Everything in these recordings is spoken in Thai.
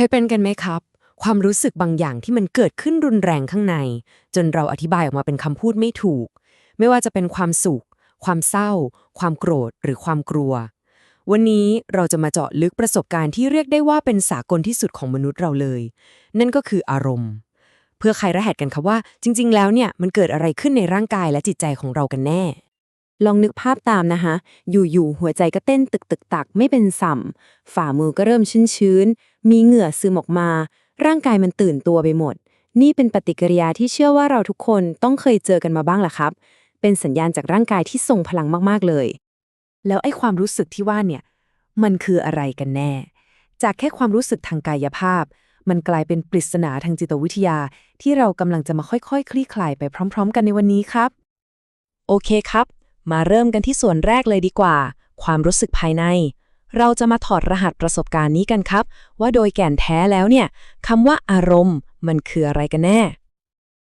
เคยเป็นกันไหมครับ ความรู้สึกบางอย่างที่มันเกิดขึ้นรุนแรงข้างใน จนเราอธิบายออกมาเป็นคำพูดไม่ถูก ไม่ว่าจะเป็นความสุข ความเศร้า ความโกรธ หรือความกลัว วันนี้เราจะมาเจาะลึกประสบการณ์ที่เรียกได้ว่าเป็นสากลที่สุดของมนุษย์เราเลย นั่นก็คืออารมณ์ เพื่อใครระแหดกันครับว่า จริง ๆ แล้วเนี่ยมันเกิดอะไรขึ้นในร่างกายและจิตใจของเรากันแน่ ลองนึกภาพตามนะคะอยู่ๆหัวใจก็เต้นตึกตึกตักไม่เป็นสัมฝ่ามือก็เริ่มชื้นๆมีเหงื่อซึมออกมา ร่างกายมันตื่นตัวไปหมด นี่เป็นปฏิกิริยาที่เชื่อว่าเราทุกคนต้องเคยเจอกันมาบ้างแหละครับ เป็นสัญญาณจากร่างกายที่ทรงพลังมากๆเลย แล้วไอ้ความรู้สึกที่ว่าเนี่ย มันคืออะไรกันแน่ จากแค่ความรู้สึกทางกายภาพ มันกลายเป็นปริศนาทางจิตวิทยา ที่เรากำลังจะมาค่อยๆคลี่คลายไปพร้อม ๆ กันในวันนี้ครับ โอเคครับ มาเริ่มกันที่ส่วนแรกเลยดีกว่า ความรู้สึกภายใน เราจะมาถอดรหัสประสบการณ์นี้กันครับ ว่าโดยแก่นแท้แล้วเนี่ยคำว่าอารมณ์ มันคืออะไรกันแน่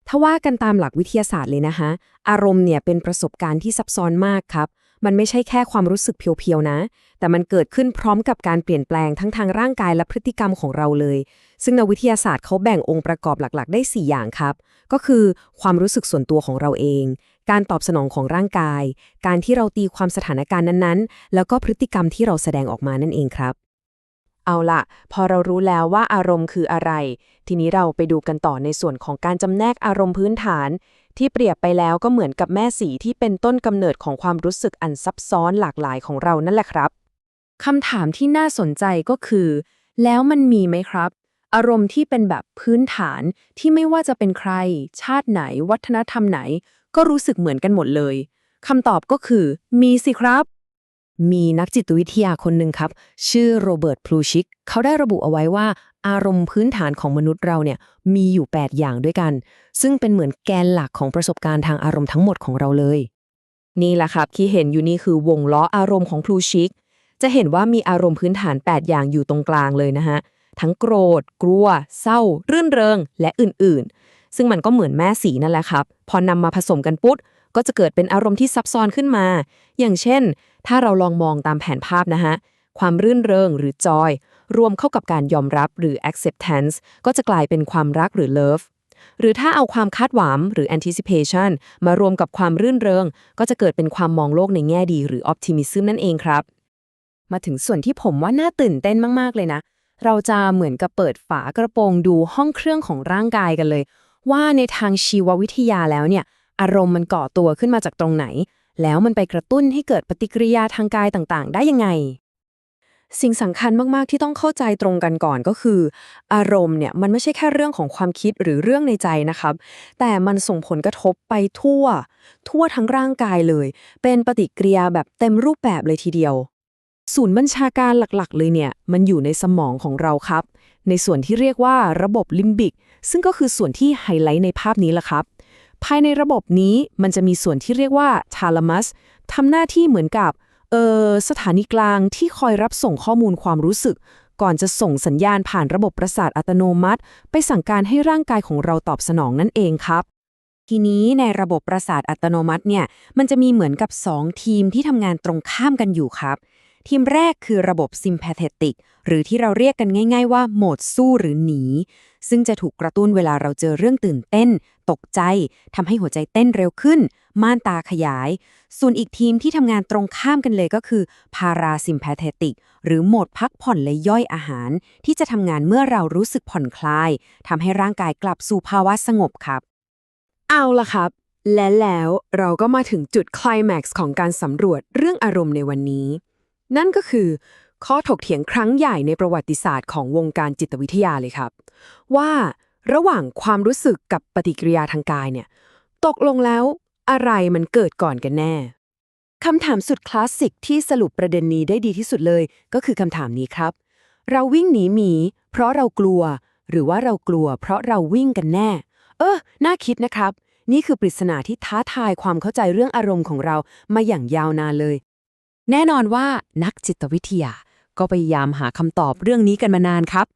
ถ้าว่ากันตามหลักวิทยาศาสตร์เลยนะคะ อารมณ์เนี่ยเป็นประสบการณ์ที่ซับซ้อนมากครับ มันไม่ใช่แค่ความรู้สึกเพียวๆนะ แต่มันเกิดขึ้นพร้อมกับการเปลี่ยนแปลงทั้งทางร่างกายและพฤติกรรมของเราเลย ซึ่งนักวิทยาศาสตร์เขาแบ่งองค์ประกอบหลักๆ ได้ 4 อย่างครับ ก็คือความรู้สึกส่วนตัวของเราเอง การตอบสนองของร่างกาย การที่เราตีความสถานการณ์นั้นๆ แล้วก็พฤติกรรมที่เราแสดงออกมานั่นเองครับ เอาละพอเรารู้แล้วว่าอารมณ์คืออะไร ทีนี้เราไปดูกันต่อในส่วนของการจำแนกอารมณ์พื้นฐาน ที่เปรียบไปแล้วก็เหมือนกับแม่สีที่เป็นต้นกำเนิดของความรู้สึกอันซับซ้อนหลากหลายของเรานั่นแหละครับคำถามที่น่าสนใจก็คือ แล้วมันมีไหมครับ อารมณ์ที่เป็นแบบพื้นฐานที่ไม่ว่าจะเป็นใคร ชาติไหน วัฒนธรรมไหน ก็รู้สึกเหมือนกันหมดเลยคำตอบก็คือ มีสิครับ มีนักจิตวิทยาคนหนึ่งครับ ชื่อโรเบิร์ตพลูชิก เขาได้ระบุเอาไว้ว่า อารมณ์พื้นฐานของมนุษย์เราเนี่ยมีอยู่ 8 อย่างด้วยกัน ซึ่งเป็นเหมือนแกนหลักของประสบการณ์ทางอารมณ์ทั้งหมดของเราเลย นี่แหละครับที่เห็นอยู่นี่คือวงล้ออารมณ์ของพลูชิกจะเห็นว่ามีอารมณ์พื้นฐาน 8 อย่างอยู่ตรงกลางเลยนะฮะ ทั้งโกรธ กลัว เศร้า รื่นเริง และอื่นๆ ซึ่งมันก็เหมือนแม่สีนั่นแหละครับ พอนำมาผสมกันปุ๊บก็จะเกิดเป็นอารมณ์ที่ซับซ้อนขึ้นมา อย่างเช่น ถ้าเราลองมองตามแผนภาพนะฮะ ความรื่นเริงหรือ joy รวมเข้ากับการยอมรับหรือ acceptance ก็จะกลายเป็นความรักหรือ love หรือถ้าเอาความคาดหวังหรือ anticipation มารวมกับความรื่นเริง ก็จะเกิดเป็นความมองโลกในแง่ดีหรือ optimism นั่นเองครับ มาถึงส่วนที่ผมว่าน่าตื่นเต้นมาก ๆ เลยนะ เราจะเหมือนกับเปิดฝากระโปรงดูห้องเครื่องของร่างกายกันเลย ว่าในทางชีววิทยาแล้วเนี่ย อารมณ์มันก่อตัวขึ้นมาจากตรงไหน แล้วมันไปกระตุ้นให้เกิดปฏิกิริยาทางกายต่างๆ ได้ยังไง สิ่งสำคัญมากๆที่ต้องเข้าใจตรงกันก่อนก็คือ อารมณ์เนี่ยมันไม่ใช่แค่เรื่องของความคิดหรือเรื่องในใจนะครับ แต่มันส่งผลกระทบไปทั่ว ทั่วทั้งร่างกายเลย เป็นปฏิกิริยาแบบเต็มรูปแบบเลยทีเดียวศูนย์บัญชาการหลักๆ เลยเนี่ย มันอยู่ในสมองของเราครับ ในส่วนที่เรียกว่าระบบลิมบิก ซึ่งก็คือส่วนที่ไฮไลท์ในภาพนี้แหละครับ ภายในระบบนี้มันจะมีส่วนที่เรียกว่าทาลามัสทำหน้าที่เหมือนกับเออสถานีกลางที่คอยรับส่งข้อมูลความรู้สึก ก่อนจะส่งสัญญาณผ่านระบบประสาทอัตโนมัติ ไปสั่งการให้ร่างกายของเราตอบสนองนั่นเองครับ ทีนี้ในระบบประสาทอัตโนมัติเนี่ยมันจะมีเหมือนกับ 2 ทีมที่ทำงานตรงข้ามกันอยู่ครับ ทีมแรกคือระบบ sympathetic หรือที่เราเรียกกันง่าย ๆ ว่าโหมดสู้หรือหนี ซึ่งจะถูกกระตุ้นเวลาเราเจอเรื่องตื่นเต้น ตกใจทำให้หัวใจเต้นเร็วขึ้น ม่านตาขยาย ส่วนอีกทีมที่ทำงานตรงข้ามกันเลยก็คือ parasympathetic หรือโหมดพักผ่อนและย่อยอาหาร ที่จะทำงานเมื่อเรารู้สึกผ่อนคลายทำให้ร่างกายกลับสู่ภาวะสงบครับ เอาละครับและแล้วเราก็มาถึงจุดคลแม็กซ์ของการสำรวจเรื่องอารมณ์ในวันนี้ นั่นก็คือข้อถกเถียงครั้งใหญ่ในประวัติศาสตร์ของวงการจิตวิทยาเลยครับ ว่าระหว่างความรู้สึกกับปฏิกิริยาทางกายเนี่ย ตกลงแล้วอะไรมันเกิดก่อนกันแน่คำถามสุดคลาสสิกที่สรุปประเด็นนี้ได้ดีที่สุดเลย ก็คือคำถามนี้ครับ เราวิ่งหนีหมี เพราะเรากลัว หรือว่าเรากลัว เพราะเราวิ่งกันแน่ เออ น่าคิดนะครับ นี่คือปริศนาที่ท้าทายความเข้าใจเรื่องอารมณ์ของเรามาอย่างยาวนานเลย แน่นอนว่านักจิตวิทยาก็พยายามหาคำตอบเรื่องนี้กันมานานครับ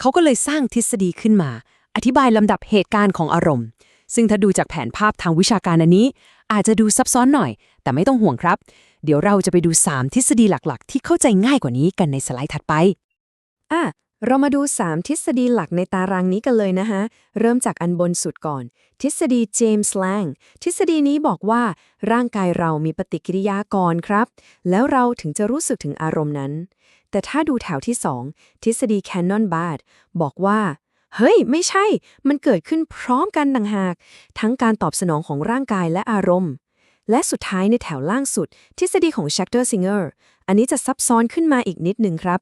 เขาก็เลยสร้างทฤษฎีขึ้นมา อธิบายลำดับเหตุการณ์ของอารมณ์ ซึ่งถ้าดูจากแผนภาพทางวิชาการอันนี้ อาจจะดูซับซ้อนหน่อย แต่ไม่ต้องห่วงครับ เดี๋ยวเราจะไปดู 3 ทฤษฎีหลักๆ ที่เข้าใจง่ายกว่านี้กันในสไลด์ถัดไปอะ เรามาดู 3 ทฤษฎีหลักในตารางนี้กันเลยนะฮะเริ่มจากอันบนสุดก่อน ทฤษฎีเจมส์แลงทฤษฎีนี้บอกว่า ร่างกายเรามีปฏิกิริยาก่อนครับ แล้วเราถึงจะรู้สึกถึงอารมณ์นั้น แต่ถ้าดูแถวที่ 2 ทฤษฎีแคนนอนบาร์ดบอกว่า เฮ้ย ไม่ใช่ มันเกิดขึ้นพร้อมกันต่างหาก ทั้งการตอบสนองของร่างกายและอารมณ์ และสุดท้ายในแถวล่างสุด ทฤษฎีของ s h a c k t e r Singer อันนี้จะซับซ้อนขึ้นมาอีกนิดหนึ่งครับ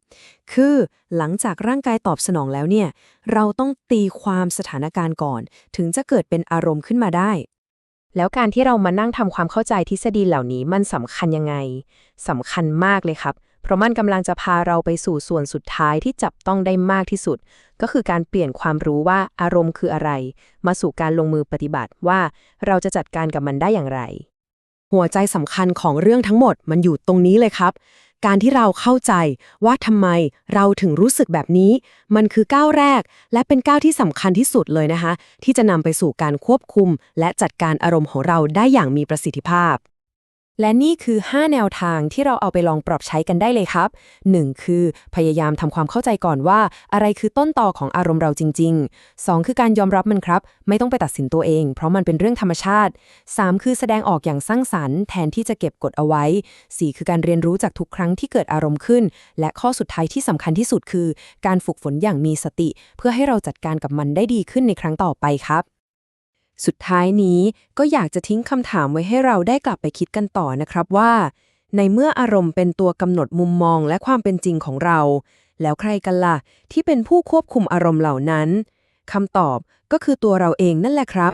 คือหลังจากร่างกายตอบสนองแล้วเนี่ย เราต้องตีความสถานการณ์ก่อน ถึงจะเกิดเป็นอารมณ์ขึ้นมาได้ แล้วการที่เรามานั่งทำความเข้าใจทฤษฎีเหล่านี้มันสำคัญยังไงสำคัญมากเลยครับ เพราะมันกำลังจะพาเราไปสู่ส่วนสุดท้ายที่จับต้องได้มากที่สุด ก็คือการเปลี่ยนความรู้ว่าอารมณ์คืออะไร มาสู่การลงมือปฏิบัติว่าเราจะจัดการกับมันได้อย่างไร หัวใจสำคัญของเรื่องทั้งหมดมันอยู่ตรงนี้เลยครับ การที่เราเข้าใจว่าทำไมเราถึงรู้สึกแบบนี้ มันคือก้าวแรก และเป็นก้าวที่สำคัญที่สุดเลยนะคะ ที่จะนำไปสู่การควบคุม และจัดการอารมณ์ของเราได้อย่างมีประสิทธิภาพ และนี่คือ 5 แนวทางที่เราเอาไปลองปรับใช้กันได้เลยครับ 1. คือ พยายามทำความเข้าใจก่อนว่า อะไรคือต้นต่อของอารมณ์เราจริง ๆ 2. คือการยอมรับมันครับ ไม่ต้องไปตัดสินตัวเอง เพราะมันเป็นเรื่องธรรมชาติ 3. คือแสดงออกอย่างสร้างสรรค์แทนที่จะเก็บกดเอาไว้ 4. คือการเรียนรู้จากทุกครั้งที่เกิดอารมณ์ขึ้น และข้อสุดท้ายที่สำคัญที่สุดคือ การฝึกฝนอย่างมีสติ เพื่อให้เราจัดการกับมันได้ดีขึ้นในครั้งต่อไปครับ สุดท้ายนี้ก็อยากจะทิ้งคำถามไว้ให้เราได้กลับไปคิดกันต่อนะครับว่า ในเมื่ออารมณ์เป็นตัวกำหนดมุมมองและความเป็นจริงของเรา แล้วใครกันล่ะ ที่เป็นผู้ควบคุมอารมณ์เหล่านั้นคำตอบก็คือตัวเราเองนั่นแหละครับ